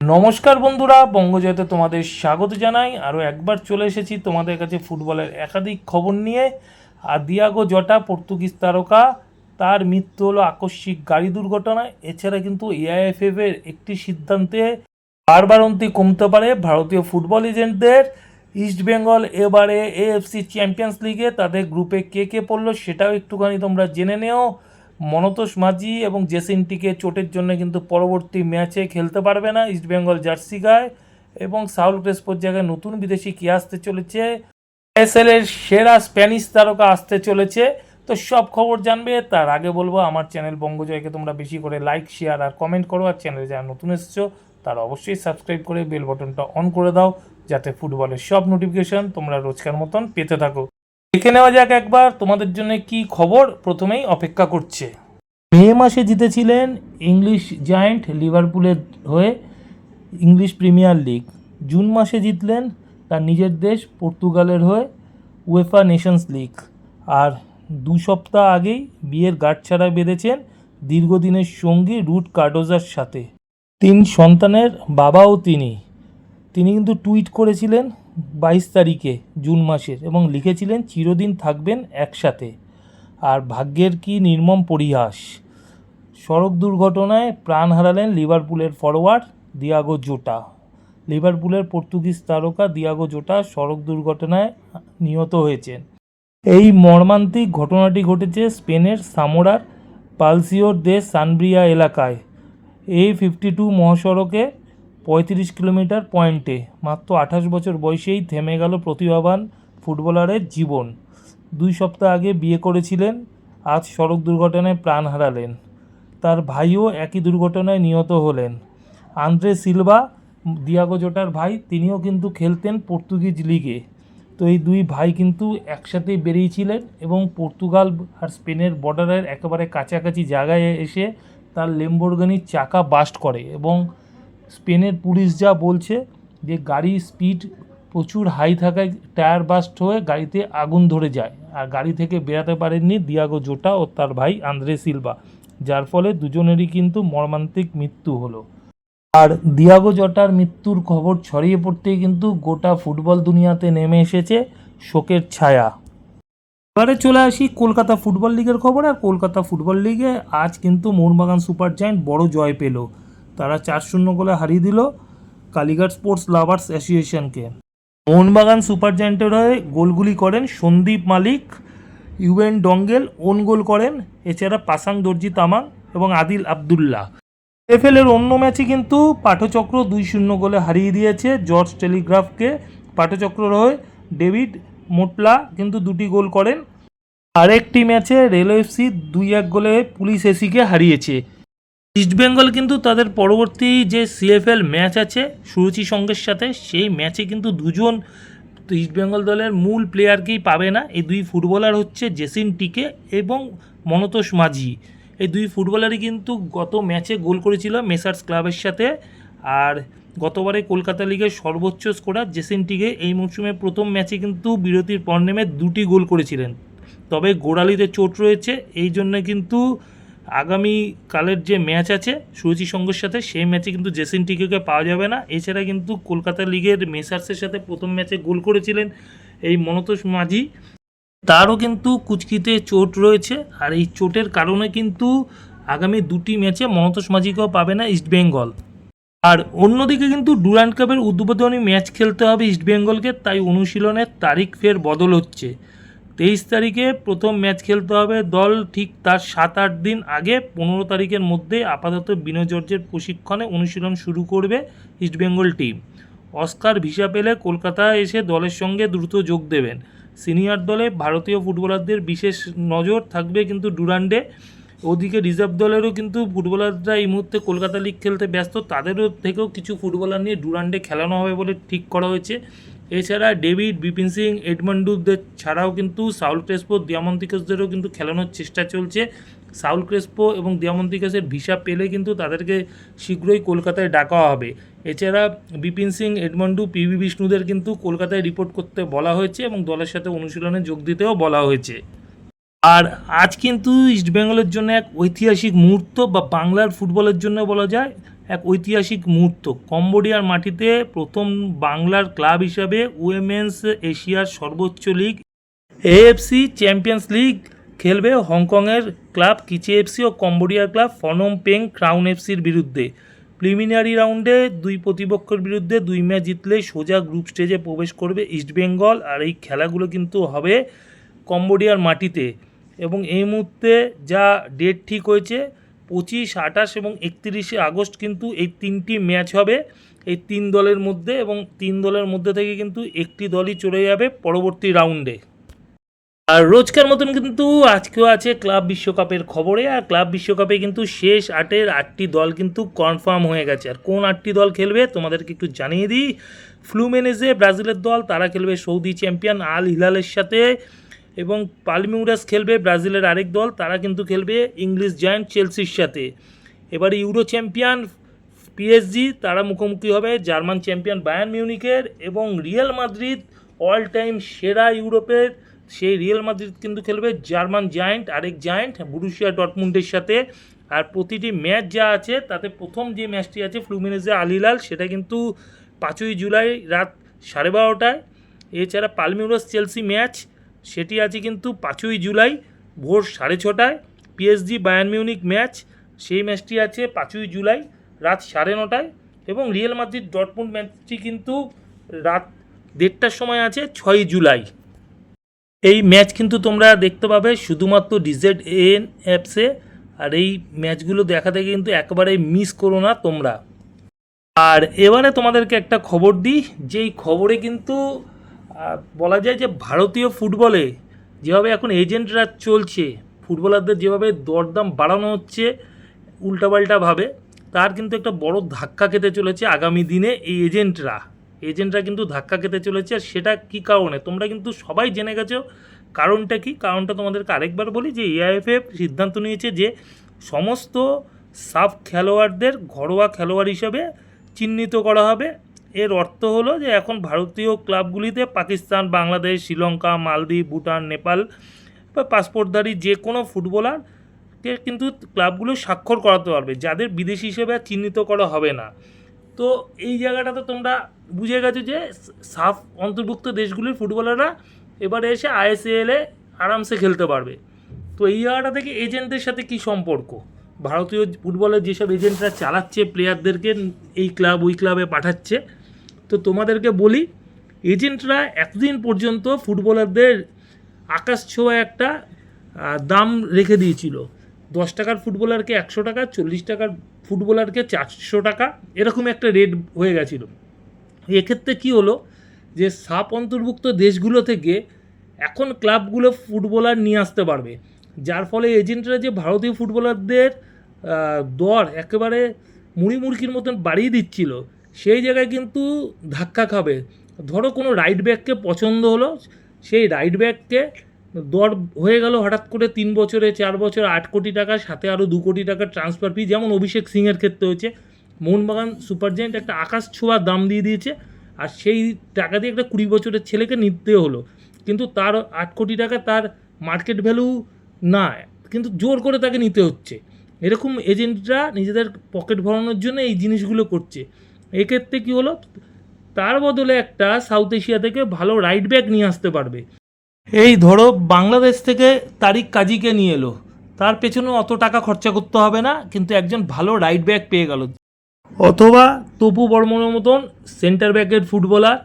নমস্কার বন্ধুরা, বঙ্গজয়তে তোমাদের স্বাগত জানাই। আরও একবার চলে এসেছি তোমাদের কাছে ফুটবলের একাধিক খবর নিয়ে। আর দিয়াগো জটা, পর্তুগিজ তারকা, তার মৃত্যু হলো আকস্মিক গাড়ি দুর্ঘটনা। এছাড়া কিন্তু এআইএফএফ এর একটি সিদ্ধান্তে বারবারন্তি কমতে পারে ভারতীয় ফুটবল এজেন্টদের। ইস্টবেঙ্গল এবারে এএফসি চ্যাম্পিয়ন্স লিগে তাদের গ্রুপে কে কে পড়ল সেটাও একটুখানি তোমরা জেনে নেও। মনতোষ মাঝি এবং জেসিনটিকে চোটের জন্য কিন্তু পরবর্তী ম্যাচে খেলতে পারবে না। ইস্টবেঙ্গল জার্সি গায়ে এবং সাউল ক্রেসপোর জায়গায় নতুন বিদেশি কে আসতে চলেছে? এসএল এর সেরা স্প্যানিশ তারকা আসতে চলেছে। তো সব খবর জানবে, তার আগে বলব আমার চ্যানেল বঙ্গজয়কে তোমরা বেশি করে লাইক, শেয়ার আর কমেন্ট করো। আর চ্যানেলে যারা নতুন এসেছ, তারা অবশ্যই সাবস্ক্রাইব করে বেল বটনটা অন করে দাও, যাতে ফুটবলের সব নোটিফিকেশন তোমরা রোজকার মতন পেতে থাকো। দেখে নেওয়া যাক একবার তোমাদের জন্য কি খবর প্রথমেই অপেক্ষা করছে। মে মাসে জিতেছিলেন ইংলিশ জায়ান্ট লিভারপুলের হয়ে ইংলিশ প্রিমিয়ার লিগ। জুন মাসে জিতলেন তার নিজের দেশ পর্তুগালের হয়ে উয়েফা নেশনস লিগ। আর দু সপ্তাহ আগেই বিয়ের গাঁটছাড়া বেঁধেছেন দীর্ঘদিনের সঙ্গী রুট কার্ডোজার সাথে। তিন সন্তানের বাবাও তিনি। তিনি কিন্তু টুইট করেছিলেন বাইশ তারিখে, জুন মাসের, এবং লিখেছিলেন, চিরদিন থাকবেন একসাথে। আর ভাগ্যের কি নির্মম পরিহাস। সড়ক দুর্ঘটনায় প্রাণ হারালেন লিভারপুলের ফরওয়ার্ড দিয়াগো জোটা। লিভারপুলের পর্তুগিজ তারকা দিয়াগো জোটা সড়ক দুর্ঘটনায় নিহত হয়েছেন। এই মর্মান্তিক ঘটনাটি ঘটেছে স্পেনের সামোরার পালসিওর দে সানব্রিয়া এলাকায়। এই ফিফটি টু মহাসড়কে পঁয়ত্রিশ কিলোমিটার পয়েন্টে। মাত্র আঠাশ বছর বয়সেই থেমে গেল প্রতিভাবান ফুটবলারের জীবন। দুই সপ্তাহ আগে বিয়ে করেছিলেন, আজ সড়ক দুর্ঘটনায় প্রাণ হারালেন। তার ভাইও একই দুর্ঘটনায় নিহত হলেন। আন্দ্রে সিলভা, দিয়াগো জোটার ভাই, তিনিও কিন্তু খেলতেন পর্তুগিজ লিগে। তো এই দুই ভাই কিন্তু একসাথেই বেরিয়েছিলেন এবং পর্তুগাল আর স্পেনের বর্ডারের একেবারে কাছাকাছি জায়গায় এসে তার লেম্বরগানির চাকা বাস্ট করে এবং স্পেনের পুলিশ যা বলছে যে গাড়ি স্পিড প্রচুর হাই থাকায় টায়ার বাস্ট হয়ে গাড়িতে আগুন ধরে যায়। আর গাড়ি থেকে বেরাতে পারেননি দিয়াগো জোটা ও তার ভাই আন্দ্রে সিলভা যার ফলে দুজনেরই কিন্তু মর্মান্তিক মৃত্যু হলো। আর দিয়াগো জটার মৃত্যুর খবর ছড়িয়ে পড়তেই কিন্তু গোটা ফুটবল দুনিয়াতে নেমে এসেছে শোকের ছায়া। এবারে চলে আসি কলকাতা ফুটবল লিগের খবর। আর কলকাতা ফুটবল লিগে আজ কিন্তু মোহনবাগান সুপার জায়েন্ট বড় জয় পেল। তারা চার শূন্য গোলে হারিয়ে দিল কালীঘাট স্পোর্টস লাভার্স অ্যাসোসিয়েশনকে। মোহনবাগান সুপার জায়েন্টের হয়ে গোলগুলি করেন সন্দীপ মালিক, ইউএন ডঙ্গেল, ওন গোল করেন এছাড়া পাসাং দর্জি তামাং এবং আদিল আবদুল্লাহ। এফএল এর অন্য ম্যাচে কিন্তু পাঠচক্র দুই শূন্য গোলে হারিয়ে দিয়েছে জর্জ টেলিগ্রাফকে। পাঠচক্রর হয়ে ডেভিড মোটলা কিন্তু দুটি গোল করেন। আরেকটি ম্যাচে রেল এফসি দুই এক গোলে পুলিশ এসিকে হারিয়েছে। ইস্টবেঙ্গল কিন্তু তাদের পরবর্তী যে সিএফএল ম্যাচ আছে সুরুচি সঙ্গের সাথে, সেই ম্যাচে কিন্তু দুজন ইস্টবেঙ্গল দলের মূল প্লেয়ারকেই পাবে না। এই দুই ফুটবলার হচ্ছে জেসিন টিকে এবং মনতোষ মাঝি। এই দুই ফুটবলারই কিন্তু গত ম্যাচে গোল করেছিল মেসার্স ক্লাবের সাথে। আর গতবারে কলকাতা লিগের সর্বোচ্চ স্কোরার জেসিন টিকে এই মরশুমে প্রথম ম্যাচে কিন্তু বিরতির পর নেমে দুটি গোল করেছিলেন। তবে গোড়ালিতে চোট রয়েছে, এই জন্য কিন্তু আগামী কালের যে ম্যাচ আছে সুরুচি সঙ্গের সাথে, সেই ম্যাচে কিন্তু জেসিন টিকেকে পাওয়া যাবে না। এছাড়া কিন্তু কলকাতা লিগের মেসার্সের সাথে প্রথম ম্যাচে গোল করেছিলেন এই মনতোষ মাঝি। তারও কিন্তু কুচকিতে চোট রয়েছে, আর এই চোটের কারণে কিন্তু আগামী দুটি ম্যাচে মনতোষ মাঝিকেও পাবে না ইস্টবেঙ্গল আর অন্যদিকে কিন্তু ডুরান্ড কাপের উদ্বোধনী ম্যাচ খেলতে হবে ইস্টবেঙ্গলকে তাই অনুশীলনের তারিখ ফের বদল হচ্ছে। তেইশ তারিখে প্রথম ম্যাচ খেলতে হবে দল ঠিক তার সাত আট দিন আগে। পনেরো তারিখের মধ্যে আপাতত বিনয় জর্জের প্রশিক্ষণে অনুশীলন শুরু করবে ইস্টবেঙ্গল টিম। অস্কার ভিসা পেলে কলকাতায় এসে দলের সঙ্গে দ্রুত যোগ দেবেন। সিনিয়র দলে ভারতীয় ফুটবলারদের বিশেষ নজর থাকবে কিন্তু ডুরান্ডে। ওদিকে রিজার্ভ দলেরও কিন্তু ফুটবলাররা এই মুহূর্তে কলকাতা লিগ খেলতে ব্যস্ত। তাদেরও থেকেও কিছু ফুটবলার নিয়ে ডুরান্ডে খেলানো হবে বলে ঠিক করা হয়েছে। এছাড়া ডেভিড, বিপিন সিং এডমন্ডুদের ছাড়াও কিন্তু সাউল ক্রেসপো দিয়ামন্তিকাসদেরও কিন্তু খেলানোর চেষ্টা চলছে। সাউল ক্রেসপো এবং দিয়ামন্তিকাসের ভিসা পেলে কিন্তু তাদেরকে শীঘ্রই কলকাতায় ডাকা হবে। এছাড়া বিপিন সিং, এডমন্ডু পিভি বিষ্ণুদের কিন্তু কলকাতায় রিপোর্ট করতে বলা হয়েছে এবং দলের সাথে অনুশীলনে যোগ দিতেও বলা হয়েছে। আর আজ কিন্তু ইস্টবেঙ্গলের জন্য এক ঐতিহাসিক মুহূর্ত বা বাংলার ফুটবলের জন্য বলা যায় এক ঐতিহাসিক মুহূর্ত। কম্বোডিয়ার মাটিতে প্রথম বাংলার ক্লাব হিসাবে উইমেন্স এশিয়ার সর্বোচ্চ লিগ, এএফসি চ্যাম্পিয়ন্স লিগ খেলবে হংকংয়ের ক্লাব কিচে এফসি ও কম্বোডিয়ার ক্লাব ফনম পেং ক্রাউন এফসির বিরুদ্ধে। প্রিলিমিনারি রাউন্ডে দুই প্রতিপক্ষের বিরুদ্ধে দুই ম্যাচ জিতলে সোজা গ্রুপ স্টেজে প্রবেশ করবে ইস্টবেঙ্গল আর এই খেলাগুলো কিন্তু হবে কম্বোডিয়ার মাটিতে। এবং এই মুহূর্তে যা ডেট ঠিক হয়েছে পঁচিশ, আঠাশ এবং একত্রিশে আগস্ট কিন্তু এই তিনটি ম্যাচ হবে। এই তিন দলের মধ্যে এবং তিন দলের মধ্যে থেকে কিন্তু একটি দলই চলে যাবে পরবর্তী রাউন্ডে আর রোজকার মতন কিন্তু আজকেও আছে ক্লাব বিশ্বকাপের খবরে। আর ক্লাব বিশ্বকাপে কিন্তু শেষ আটের আটটি দল কিন্তু কনফার্ম হয়ে গেছে। আর কোন আটটি দল খেলবে তোমাদেরকে একটু জানিয়ে দিই। ফ্লুমেনেজে ব্রাজিলের দল, তারা খেলবে সৌদি চ্যাম্পিয়ন আল হিলালের সাথে। এবং পালমিউরাস খেলবে ব্রাজিলের আরেক দল, তারা কিন্তু খেলবে ইংলিশ জায়ান্ট চেলসির সাথে। এবারে ইউরো চ্যাম্পিয়ন পিএসজি তারা মুখোমুখি হবে জার্মান চ্যাম্পিয়ন বায়ান মিউনিকের এবং রিয়াল মাদ্রিদ অল টাইম সেরা ইউরোপের। সেই রিয়াল মাদ্রিদ কিন্তু খেলবে জার্মান জায়ান্ট, আরেক জায়ান্ট, বুরুশিয়া ডটমুন্ডের সাথে। আর প্রতিটি ম্যাচ যা আছে, তাতে প্রথম যে ম্যাচটি আছে ফ্লুমিনেজে আলিলাল সেটা কিন্তু পাঁচই জুলাই রাত সাড়ে বারোটায়। এছাড়া পালমিউরাস চেলসি ম্যাচ সেটি আছে কিন্তু পাঁচই জুলাই ভোর সাড়ে ছটায় পিএসজি বায়ান মিউনিক ম্যাচ সেই ম্যাচটি আছে পাঁচই জুলাই রাত সাড়ে নটায় এবং রিয়েল মাদ্রিদ ডটমুন্ড ম্যাচটি কিন্তু রাত দেড়টার সময় আছে ছয়ই জুলাই। এই ম্যাচ কিন্তু তোমরা দেখতে পাবে শুধুমাত্র ডিজেড এন অ্যাপসে আর এই ম্যাচগুলো দেখা থেকে কিন্তু একেবারে মিস করো না তোমরা। আর এবারে তোমাদেরকে একটা খবর দিই, যেই খবরে কিন্তু বলা যায় যে ভারতীয় ফুটবলে যেভাবে এখন এজেন্টরা চলছে, ফুটবলারদের যেভাবে দরদাম বাড়ানো হচ্ছে উল্টাপাল্টাভাবে তার কিন্তু একটা বড় ধাক্কা খেতে চলেছে আগামী দিনে এই এজেন্টরা। এজেন্টরা কিন্তু ধাক্কা খেতে চলেছে আর সেটা কী কারণে? তোমরা কিন্তু সবাই জেনে গেছো কারণটা কি? কারণটা তোমাদেরকে আরেকবার বলি যে এআইএফএফ সিদ্ধান্ত নিয়েছে যে সমস্ত সাব খেলোয়াড়দের ঘরোয়া খেলোয়াড় হিসেবে চিহ্নিত করা হবে। এর অর্থ হলো যে এখন ভারতীয় ক্লাবগুলিতে পাকিস্তান, বাংলাদেশ, শ্রীলঙ্কা, মালদ্বীপ, ভুটান, নেপাল বা পাসপোর্টধারী যে কোনো ফুটবলারকে কিন্তু ক্লাবগুলো স্বাক্ষর করাতে পারবে, যাদের বিদেশি হিসেবে চিহ্নিত করা হবে না। তো এই জায়গাটা তো তোমরা বুঝে গেছো যে সাফ অন্তর্ভুক্ত দেশগুলির ফুটবলাররা এবারে এসে আইএসএলে আরামসে খেলতে পারবে। তো এই জায়গাটা থেকে এজেন্টদের সাথে কি সম্পর্ক? ভারতীয় ফুটবলের যেসব এজেন্টরা চালাচ্ছে, প্লেয়ারদেরকে এই ক্লাব, ওই ক্লাবে পাঠাচ্ছে তো তোমাদেরকে বলি, এজেন্টরা এতদিন পর্যন্ত ফুটবলারদের আকাশ ছোঁয়া একটা দাম রেখে দিয়েছিল। দশ টাকার ফুটবলারকে একশো টাকা, চল্লিশ টাকার ফুটবলারকে চারশো টাকা, এরকম একটা রেট হয়ে গেছিল। এক্ষেত্রে কি হলো যে, সাপ অন্তর্ভুক্ত দেশগুলো থেকে এখন ক্লাবগুলো ফুটবলার নিয়ে আসতে পারবে। যার ফলে এজেন্টরা যে ভারতীয় ফুটবলারদের দর একেবারে মুড়ি মুড়কির মতন বাড়িয়ে দিচ্ছিল সেই জায়গায় কিন্তু ধাক্কা খাবে। ধরো কোনো রাইট ব্যাককে পছন্দ হলো, সেই রাইট ব্যাককে দর হয়ে গেল হঠাৎ করে তিন বছরে, চার বছর আট কোটি টাকা, সাথে আরও দু কোটি টাকার ট্রান্সফার ফি যেমন অভিষেক সিংয়ের ক্ষেত্রে হয়েছে। মোহনবাগান সুপার জায়েন্ট একটা আকাশ ছোঁয়ার দাম দিয়ে দিয়েছে, আর সেই টাকা দিয়ে একটা কুড়ি বছরের ছেলেকে নিতে হলো। কিন্তু তার আট কোটি টাকা তার মার্কেট ভ্যালু না, কিন্তু জোর করে তাকে নিতে হচ্ছে। এরকম এজেন্টরা নিজেদের পকেট ভরানোর জন্য এই জিনিসগুলো করছে। এক্ষেত্রে কী হলো? তার বদলে একটা সাউথ এশিয়া থেকে ভালো রাইট ব্যাক নিয়ে আসতে পারবে। এই ধরো বাংলাদেশ থেকে তারিক কাজীকে নিয়ে এলো। তার পেছনে অত টাকা খরচা করতে হবে না, কিন্তু একজন ভালো রাইট ব্যাক পেয়ে গেল। অথবা তপু বর্মনের মতন সেন্টার ব্যাকের ফুটবলার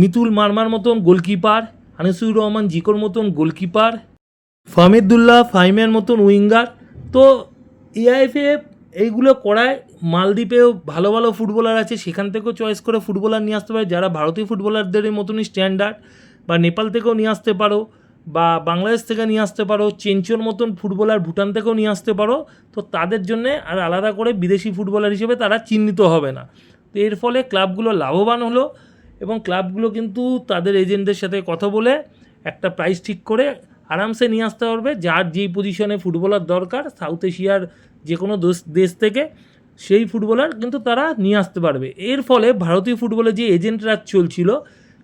মিতুল মারমার মতন গোলকিপার আনিসুর রহমান জিকোর মতন গোলকিপার ফাহমিদুল্লাহ ফাহিমের মতন উইঙ্গার তো এআইএফএফ এইগুলো করায় মালদ্বীপেও ভালো ভালো ফুটবলার আছে, সেখান থেকেও চয়েস করে ফুটবলার নিয়ে আসতে পারে। যারা ভারতীয় ফুটবলারদের মতনই স্ট্যান্ডার্ড বা নেপাল থেকেও নিয়ে আসতে পারো বা বাংলাদেশ থেকে নিয়ে আসতে পারো, চেঞ্চোর মতন ফুটবলার ভুটান থেকেও নিয়ে আসতে পারো, তো তাদের জন্যে আর আলাদা করে বিদেশি ফুটবলার হিসেবে তারা চিহ্নিত হবে না। তো এর ফলে ক্লাবগুলো লাভবান হলো এবং ক্লাবগুলো কিন্তু তাদের এজেন্টদের সাথে কথা বলে একটা প্রাইস ঠিক করে আরামসে নিয়ে আসতে পারবে। যার যেই পজিশনে ফুটবলার দরকার সাউথ এশিয়ার যে কোনো দেশ- থেকে সেই ফুটবলার কিন্তু তারা নিয়ে আসতে পারবে। এর ফলে ভারতীয় ফুটবলে যে এজেন্ট রাজ চলছিল,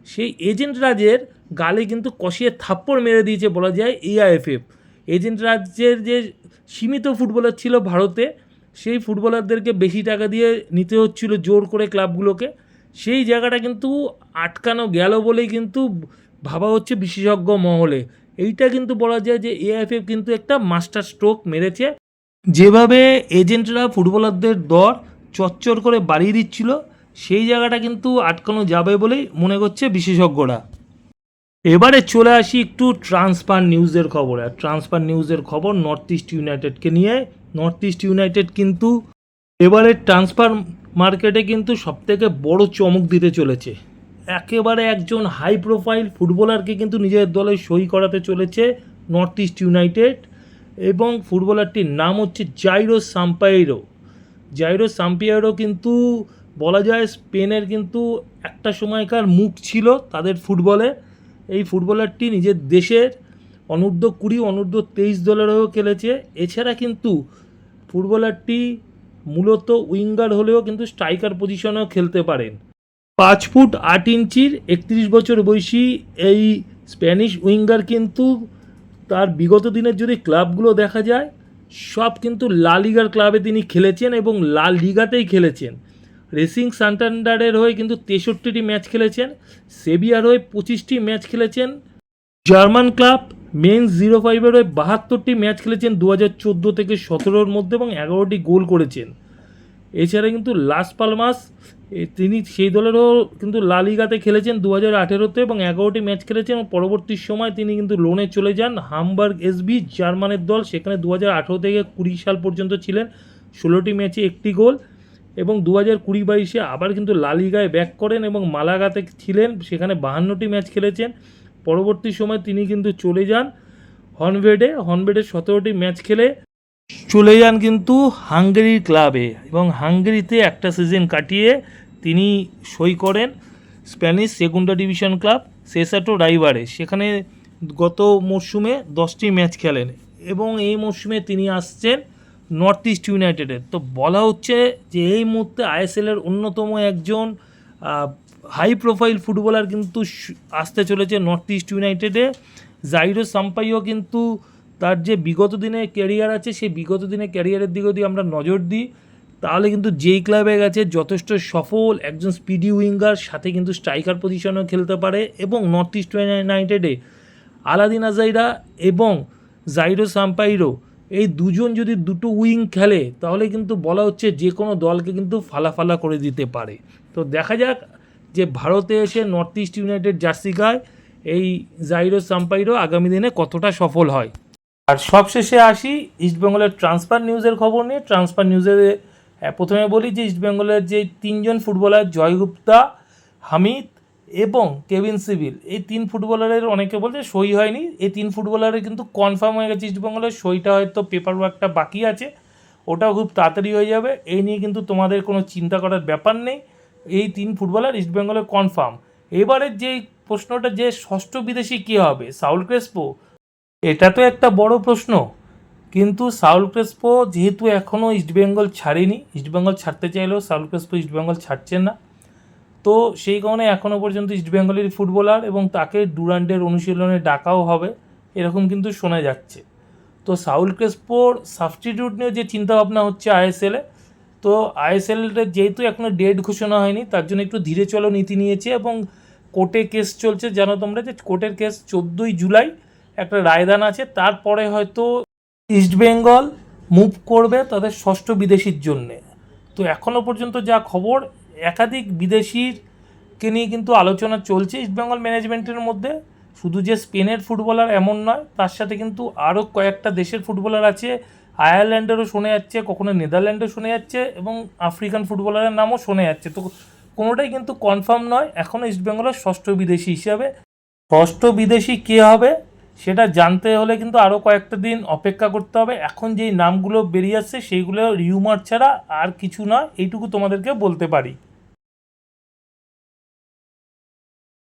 সেই এজেন্ট রাজের গালে কিন্তু কষিয়ে থাপ্পড় মেরে দিয়েছে বলা যায় এআইএফএফ এজেন্ট রাজ্যের যে সীমিত ফুটবলার ছিল ভারতে, সেই ফুটবলারদেরকে বেশি টাকা দিয়ে নিতে হচ্ছিল জোর করে ক্লাবগুলোকে। সেই জায়গাটা কিন্তু আটকানো গেল বলেই কিন্তু ভাবা হচ্ছে বিশেষজ্ঞ মহলে। এইটা কিন্তু বলা যায় যে এআইএফএফ কিন্তু একটা মাস্টার স্ট্রোক মেরেছে। যেভাবে এজেন্টরা ফুটবলারদের দর চচ্চর করে বাড়িয়ে দিচ্ছিল, সেই জায়গাটা কিন্তু আটকানো যাবে বলেই মনে করছে বিশেষজ্ঞরা। এবারে চলে আসি একটু ট্রান্সফার নিউজের খবর। আর ট্রান্সফার নিউজের খবর নর্থ ইস্ট ইউনাইটেডকে নিয়ে। নর্থ ইস্ট ইউনাইটেড কিন্তু এবারে ট্রান্সফার মার্কেটে কিন্তু সবথেকে বড় চমক দিতে চলেছে। একেবারে একজন হাই প্রোফাইল ফুটবলারকে কিন্তু নিজের দলে সই করাতে চলেছে নর্থ ইস্ট ইউনাইটেড। এবং ফুটবলারটির নাম হচ্ছে জাইরো সাম্পাইরো। জাইরো সাম্পিয়ারো কিন্তু বলা যায় স্পেনের কিন্তু একটা সময়কার মুখ ছিল তাদের ফুটবলে। এই ফুটবলারটি নিজের দেশের অনূর্ধ্ব কুড়ি, অনূর্ধ্ব তেইশ দলেরও খেলেছে। এছাড়া কিন্তু ফুটবলারটি মূলত উইঙ্গার হলেও কিন্তু স্ট্রাইকার পজিশনেও খেলতে পারেন। পাঁচ ফুট আট ইঞ্চির একত্রিশ বছর বয়সী এই স্প্যানিশ উইঙ্গার কিন্তু তার বিগত দিনের যদি ক্লাবগুলো দেখা যায়, সব কিন্তু লা লিগার ক্লাবে তিনি খেলেছেন এবং লা লিগাতেই খেলেছেন। রেসিং সান্টান্ডারের হয়ে কিন্তু তেষট্টিটি ম্যাচ খেলেছেন সেবিয়ার হয়ে পঁচিশটি ম্যাচ খেলেছেন। জার্মান ক্লাব মেন জিরো ফাইভের হয়ে বাহাত্তরটি ম্যাচ খেলেছেন দু হাজার চোদ্দ থেকে সতেরোর মধ্যে এবং এগারোটি গোল করেছেন। এছাড়া কিন্তু লাস পালমাস তিনি সেই দলেরও কিন্তু লা লিগাতে খেলেছেন দু হাজার আঠেরোতে এবং এগারোটি ম্যাচ খেলেছেন এবং পরবর্তী সময় তিনি কিন্তু লোনে চলে যান। হামবার্গ এসবি, জার্মানের দল, সেখানে দু হাজার আঠেরো থেকে কুড়ি সাল পর্যন্ত ছিলেন। ষোলোটি ম্যাচে একটি গোল এবং দু হাজার কুড়ি বাইশে আবার কিন্তু লালিগায় ব্যাক করেন এবং মালাগাতে ছিলেন, সেখানে বাহান্নটি ম্যাচ খেলেছেন। পরবর্তী সময় তিনি কিন্তু চলে যান হনভেডে হনভেডে সতেরোটি ম্যাচ খেলে চলে যান কিন্তু হাঙ্গেরির ক্লাবে এবং হাঙ্গেরিতে একটা সিজন কাটিয়ে তিনি সই করেন Spanish Segunda division club, Sestao রাইভারে। সেখানে গত মরশুমে দশটি ম্যাচ খেলেন এবং এই মরশুমে তিনি আসছেন নর্থ ইস্ট ইউনাইটেডের তো বলা হচ্ছে যে এই মুহূর্তে আইএসএলের অন্যতম একজন হাই প্রোফাইল ফুটবলার কিন্তু আসতে চলেছে নর্থ ইস্ট ইউনাইটেডে। জাইরো সাম্পাইও কিন্তু তার যে বিগত দিনে ক্যারিয়ার আছে, সেই বিগত দিনে ক্যারিয়ারের দিকে যদি আমরা নজর দিই, তাহলে কিন্তু যেই ক্লাবে গেছে যথেষ্ট সফল একজন স্পিডি উইঙ্গার সাথে কিন্তু স্ট্রাইকার পজিশনেও খেলতে পারে এবং নর্থ ইস্ট ইউনাইটেডে আলাদিন আজাইরা এবং জাইরো সাম্পাইরো, এই দুজন যদি দুটো উইং খেলে, তাহলে কিন্তু বলা হচ্ছে যে কোনো দলকে কিন্তু ফালাফালা করে দিতে পারে। তো দেখা যাক যে ভারতে এসে নর্থ ইস্ট ইউনাইটেড জার্সি গায় এই জাইরো সাম্পাইরো আগামী দিনে কতটা সফল হয়। আর সবশেষে আসি ইস্টবেঙ্গলের ট্রান্সফার নিউজের খবর নিয়ে। ট্রান্সফার নিউজে প্রথমে বলি যে ইস্টবেঙ্গলের যে তিনজন ফুটবলার জয়গুপ্তা হামিদ এবং কেভিন সিভিল এই তিন ফুটবলারের অনেকে বলছে সই হয়নি। এই তিন ফুটবলারের কিন্তু কনফার্ম হয়ে গেছে ইস্টবেঙ্গলের সইটা হয়তো পেপার ওয়ার্কটা বাকি আছে। ওটাও খুব তাড়াতাড়ি হয়ে যাবে। এই নিয়ে কিন্তু তোমাদের কোনো চিন্তা করার ব্যাপার নেই। এই তিন ফুটবলার ইস্টবেঙ্গলের কনফার্ম এবারের যে প্রশ্নটা যে ষষ্ঠ বিদেশি কী হবে সাউল ক্রেসপো এটা তো একটা বড় প্রশ্ন। কিন্তু সাউল ক্রেসপো যেহেতু এখনও ইস্টবেঙ্গল ছাড়েনি ইস্টবেঙ্গল ছাড়তে চাইলেও সাউল ক্রেসপো ইস্টবেঙ্গল ছাড়ছেন না। তো সেই কারণে এখনও পর্যন্ত ইস্টবেঙ্গলের ফুটবলার এবং তাকে ডুরান্ডের অনুশীলনে ডাকাও হবে, এরকম কিন্তু শোনা যাচ্ছে। তো সাউল ক্রেসপোর সাবস্টিটিউট নিয়ে যে চিন্তাভাবনা হচ্ছে আইএসএলে তো আইএসএলের যেহেতু এখনও ডেট ঘোষণা হয়নি, তার জন্য একটু ধীরে চলো নীতি নিয়েছে এবং কোর্টে কেস চলছে। জানো তোমরা যে কোর্টের কেস চোদ্দোই জুলাই একটা রায়দান আছে, তারপরে হয়তো ইস্টবেঙ্গল মুভ করবে তাদের ষষ্ঠ বিদেশির জন্যে। তো এখনও পর্যন্ত যা খবর, একাধিক বিদেশিরকে নিয়ে কিন্তু আলোচনা চলছে। ইস্টবেঙ্গল ম্যানেজমেন্টের মধ্যে শুধু যে স্পেনের ফুটবলার এমন নয়, তার সাথে কিন্তু আরও কয়েকটা দেশের ফুটবলার আছে। আয়ারল্যান্ডেরও শোনা যাচ্ছে, কখনো নেদারল্যান্ডেও শোনা যাচ্ছে এবং আফ্রিকান ফুটবলারের নামও শোনা যাচ্ছে। তো কোনোটাই কিন্তু কনফার্ম নয় এখনও ইস্টবেঙ্গলের ষষ্ঠ বিদেশি হিসাবে। ষষ্ঠ বিদেশি কে হবে? সেটা জানতে হলে কিন্তু আরও কয়েকটা দিন অপেক্ষা করতে হবে। এখন যেই নামগুলো বেরিয়ে আসছে, সেইগুলো রিউমার ছাড়া আর কিছু না এইটুকু তোমাদেরকে বলতে পারি।